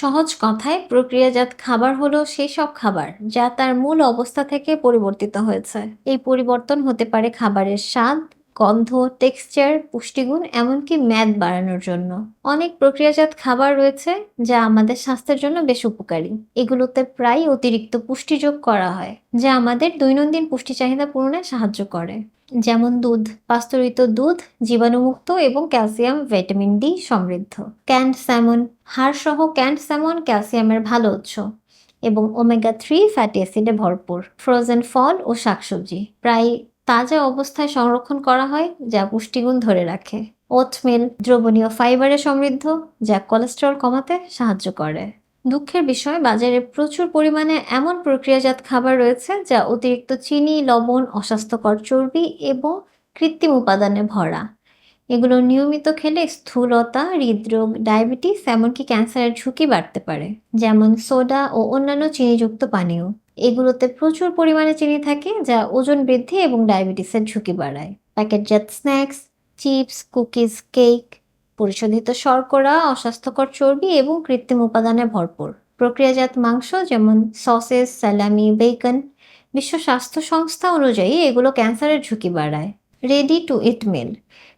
সহজ কথায় প্রক্রিয়াজাত খাবার হলো সেই সব খাবার যা তার মূল অবস্থা থেকে পরিবর্তিত হয়েছে। এই পরিবর্তন হতে পারে খাবারের স্বাদ গন্ধ টেক্সচার পুষ্টিগুণ, এমনকি ম্যাদ বাড়ানোর জন্য। অনেক প্রক্রিয়াজাত খাবার রয়েছে যা আমাদের স্বাস্থ্যের জন্য বেশ উপকারী। এগুলোতে প্রায় অতিরিক্ত পুষ্টি যোগ করা হয়, যা আমাদের দৈনন্দিন পুষ্টি চাহিদা পূরণে সাহায্য করে। যেমন দুধ, পাস্তুরিত দুধ, জীবাণুমুক্ত এবং ক্যালসিয়াম, ভিটামিন ডি সমৃদ্ধ। ক্যান্ড স্যামন হাড়সহ ক্যান্ড স্যামন ক্যালসিয়ামের ভালো উৎস এবং ওমেগা থ্রি ফ্যাটি অ্যাসিডে ভরপুর। ফ্রোজেন ফল ও শাকসবজি প্রায় তাজা অবস্থায় সংরক্ষণ করা হয়, যা পুষ্টিগুণ ধরে রাখে। ওটমিল দ্রবণীয় ফাইবারে সমৃদ্ধ, যা কোলেস্টেরল কমাতে সাহায্য করে। দুঃখের বিষয়, বাজারে প্রচুর পরিমাণে এমন প্রক্রিয়াজাত খাবার রয়েছে, যা অতিরিক্ত চিনি, লবণ, অস্বাস্থ্যকর চর্বি এবং কৃত্রিম উপাদানে ভরা। এগুলো নিয়মিত খেলে স্থূলতা, হৃদরোগ, ডায়াবেটিস, এমনকি ক্যান্সারের ঝুঁকি বাড়তে পারে, যেমন সোডা ও অন্যান্য চিনিযুক্ত পানীয়। এগুলোতে প্রচুর পরিমাণে চিনি থাকে, যা ওজন বৃদ্ধি এবং ডায়াবেটিসের ঝুঁকি বাড়ায়। প্যাকেটজাত স্ন্যাক্স, চিপস, কুকিজ, কেক, পরিশোধিত শর্করা, অস্বাস্থ্যকর চর্বি এবং কৃত্রিম উপাদানে ভরপুর। প্রক্রিয়াজাত মাংস যেমন সসেস, স্যালামি বেকন বিশ্ব স্বাস্থ্য সংস্থা অনুযায়ী এগুলো ক্যান্সারের ঝুঁকি বাড়ায়। রেডি টু ইট মিল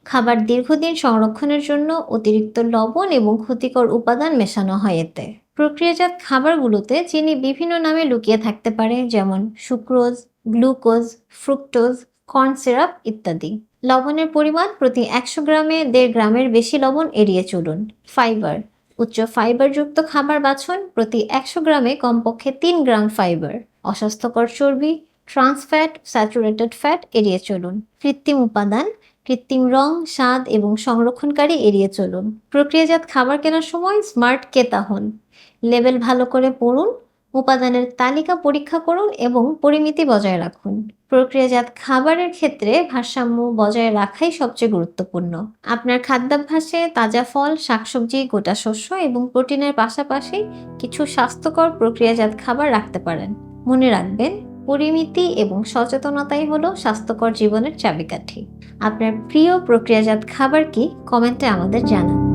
খাবার দীর্ঘদিন সংরক্ষণের জন্য অতিরিক্ত লবণ এবং ক্ষতিকর উপাদান মেশানো হয় এতে। প্রক্রিয়াজাত খাবারগুলোতে চিনি বিভিন্ন নামে লুকিয়ে থাকতে পারে, যেমন sucrose, glucose, fructose, corn syrup ইত্যাদি। লবণের পরিমাণ প্রতি একশো গ্রামে দেড় গ্রামের বেশি লবণ এড়িয়ে চলুন। ফাইবার। উচ্চ ফাইবারযুক্ত খাবার বাছুন প্রতি একশো গ্রামে কমপক্ষে তিন গ্রাম ফাইবার। অস্বাস্থ্যকর চর্বি ট্রান্স ফ্যাট, স্যাচুরেটেড ফ্যাট এড়িয়ে চলুন। কৃত্রিম উপাদান, কৃত্রিম রং, স্বাদ এবং সংরক্ষণকারী এড়িয়ে চলুন। প্রক্রিয়াজাত খাবার কেনার সময় স্মার্ট ক্রেতা হন। লেবেল ভালো করে পড়ুন, উপাদানের তালিকা পরীক্ষা করুন এবং পরিমিতি বজায় রাখুন। প্রক্রিয়াজাত খাবারের ক্ষেত্রে ভারসাম্য বজায় রাখাই সবচেয়ে গুরুত্বপূর্ণ। আপনার খাদ্যাভ্যাসে তাজা ফল, শাকসবজি, গোটা শস্য এবং প্রোটিনের পাশাপাশি কিছু স্বাস্থ্যকর প্রক্রিয়াজাত খাবার রাখতে পারেন। মনে রাখবেন পরিমিতি এবং সচেতনতাই হলো স্বাস্থ্যকর জীবনের চাবিকাঠি। আপনার প্রিয় প্রক্রিয়াজাত খাবার কি? কমেন্টে আমাদের জানান।